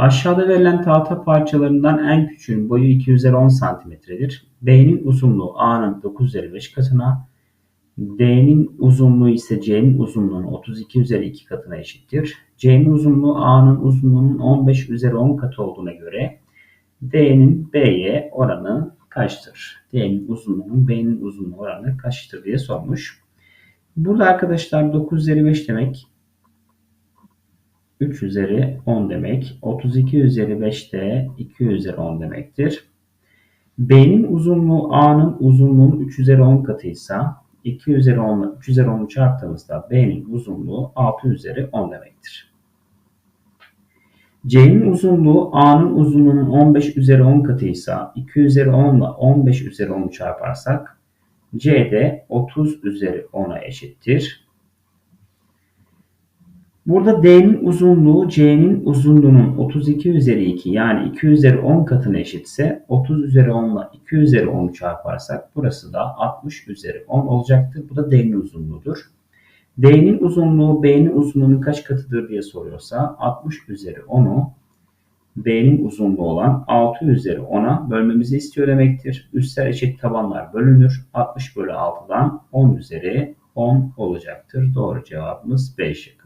Aşağıda verilen tahta parçalarından en küçüğün boyu 2 üzeri 10 santimetredir. B'nin uzunluğu A'nın 9 üzeri 5 katına, D'nin uzunluğu ise C'nin uzunluğunun 32 üzeri 2 katına eşittir. C'nin uzunluğu A'nın uzunluğunun 15 üzeri 10 katı olduğuna göre D'nin B'ye oranı kaçtır? D'nin uzunluğunun B'nin uzunluğu oranı kaçtır diye sormuş. Burada arkadaşlar 9 üzeri 5 demek 3 üzeri 10 demek. 32 üzeri 5 de 2 üzeri 10 demektir. B'nin uzunluğu A'nın uzunluğunun 3 üzeri 10 katıysa 2 üzeri 10 ile 3 üzeri 10'u çarptığımızda B'nin uzunluğu 6 üzeri 10 demektir. C'nin uzunluğu A'nın uzunluğunun 15 üzeri 10 katıysa 2 üzeri 10 ile 15 üzeri 10'u çarparsak C de 30 üzeri 10'a eşittir. Burada D'nin uzunluğu C'nin uzunluğunun 32 üzeri 2 yani 2 üzeri 10 katına eşitse 30 üzeri 10 ile 2 üzeri 10'u çarparsak burası da 60 üzeri 10 olacaktır. Bu da D'nin uzunluğudur. D'nin uzunluğu B'nin uzunluğunun kaç katıdır diye soruyorsa 60 üzeri 10'u B'nin uzunluğu olan 6 üzeri 10'a bölmemizi istiyor demektir. Üstler eşit tabanlar bölünür. 60 bölü 6'dan 10 üzeri 10 olacaktır. Doğru cevabımız B şıkkı.